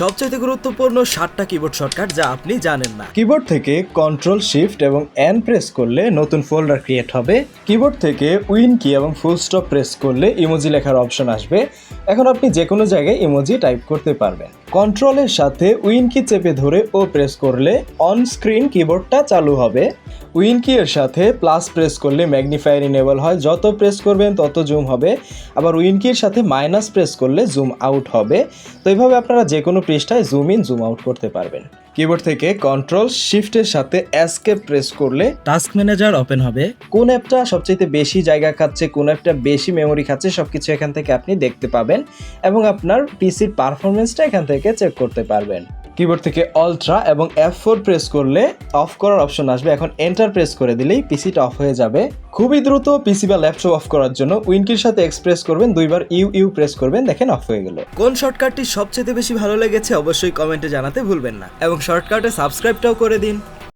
সবচাইতে গুরুত্বপূর্ণ সাতটা কিবোর্ড শর্টকাট যা আপনি জানেন না। কিবোর্ড থেকে কন্ট্রোল শিফট এবং এন প্রেস করলে নতুন ফোল্ডার ক্রিয়েট হবে। কিবোর্ড থেকে উইন কি এবং ফুল স্টপ প্রেস করলে ইমোজি লেখার অপশন আসবে। এখন আপনি যে কোনো জায়গায় ইমোজি টাইপ করতে পারবেন। কন্ট্রোলের সাথে উইন কি চেপে ধরে ও প্রেস করলে অন স্ক্রিন কিবোর্ডটা চালু হবে। উইন কি এর সাথে প্লাস প্রেস করলে ম্যাগনিফায়ার ইনেবল হয়। যত প্রেস করবেন তত জুম হবে। আবার উইন কির সাথে মাইনাস প্রেস করলে জুম আউট হবে। তো এইভাবে আপনারা যে কোনো পৃষ্ঠায় জুম ইন জুম আউট করতে পারবেন। কিবোর্ড থেকে কন্ট্রোল শিফটের সাথে এসকেপ প্রেস করলে টাস্ক ম্যানেজার ওপেন হবে। কোন অ্যাপটা সবচেয়ে বেশি জায়গা খাচ্ছে, কোন অ্যাপটা বেশি মেমোরি খাচ্ছে সব কিছু এখান থেকে আপনি দেখতে পাবেন। এবং আপনার পিসির পারফরমেন্সটা এখান থেকে চেক করতে পারবেন। কিবোর্ড থেকে অল্ট্রা এবং এফ ফোর প্রেস করলে অফ করার অপশন আসবে। এখন এন্টার প্রেস করে দিলেই পিসিটা অফ হয়ে যাবে। খুবই দ্রুত পিসি বা ল্যাপটপ অফ করার জন্য উইনকির সাথে এক্সপ্রেস করবেন, দুইবার ইউ ইউ প্রেস করবেন, দেখেন অফ হয়ে গেল। কোন শর্টকাটটি সবচেয়ে বেশি ভালো লেগেছে অবশ্যই কমেন্টে জানাতে ভুলবেন না। এবং শর্টকাটে সাবস্ক্রাইবটাও করে দিন।